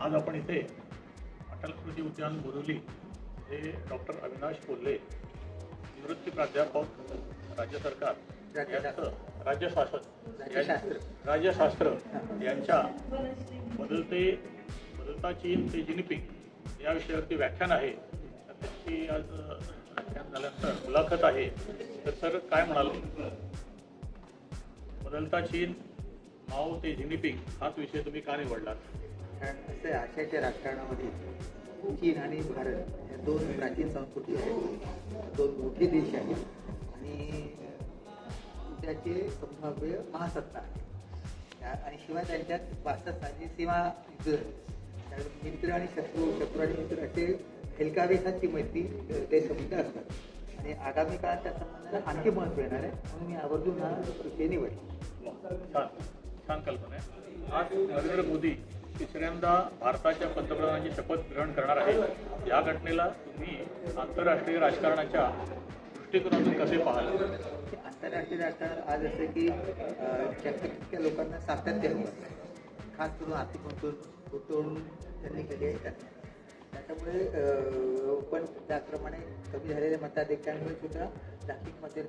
आज आपण इथे अटल स्मृती उद्यान बोरिवली हे डॉक्टर अविनाश कोल्हे निवृत्ती प्राध्यापक राज्य सरकार यांचं राज्यशासन राज्यशास्त्र. राज्यशास्त्र यांच्या बदलते बदलता चीन ते जिनिपिंग या विषयावरती व्याख्यान आहे. त्याची आज व्याख्यान झाल्यानंतर मुलाखत आहे. तर सर काय म्हणाल? बदलता चीन माओ ते जिनिपिंग हाच विषय तुम्ही का निवडलात? कारण असं आशियाच्या राजकारणामध्ये चीन आणि भारत या दोन प्राचीन संस्कृती आहेत. दोन मोठे देश आहेत. आणि त्याचे संभाव्य महासत्ता आहे आणि शिवाय त्यांच्यात पासष्ट साली सीमा युद्ध मित्र आणि शत्रू शत्रू आणि मित्र असे हेलकावेखाची मैत्री ते समृद्ध असतात. आणि आगामी काळात त्या संबंधाला आणखी महत्त्व येणार आहे म्हणून मी आवर्जून हा विषय निवडला. छान. छान कल्पना आहे. आज नरेंद्र मोदी तिसऱ्यांदा भारताच्या पंतप्रधानांची शपथ ग्रहण करणार आहे. या घटनेला तुम्ही आंतरराष्ट्रीय राजकारणाच्या दृष्टिकोनातून कसे पाहाल? आंतरराष्ट्रीय राजकारण आज असं की अं, लोकांना सातत्य हवं खास करून आर्थिक गुंतवणूक गुंतवणूक त्यांनी केली आहे त्याच्यामुळे पण त्याप्रमाणे कमी झालेल्या मताधिक्यांमुळे सुद्धा जागतिक मते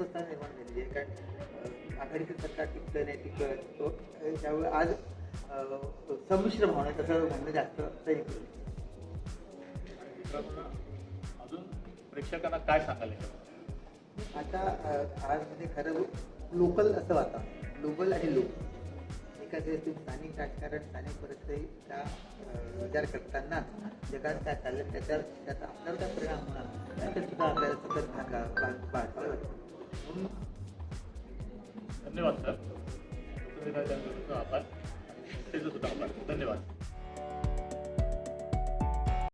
अस्वस्थता निर्माण झालेली आहे. कारण आघाडीचं सरकार टिकलं नाही टिकलं त्यामुळे आज संमिश्र भावना तसं म्हणणं जास्त सैनिक अजून प्रेक्षकांना काय सांगाल याच्यावर? आता आज म्हणजे खरं लोकल असं वातावरण ग्लोबल आणि लोक. एका तुम्ही स्थानिक राजकारण स्थानिक परिस्थितीचा विचार करताना जगात काय चाललं त्याच्यावर त्याचा आपल्यावर काय परिणाम होणार त्याच्यात सुद्धा आपल्याला सतत भाग भाग लागतो धन्यवाद सर. तुम्ही काय त्यांचा आभार. त्याचं सुद्धा आभार. धन्यवाद.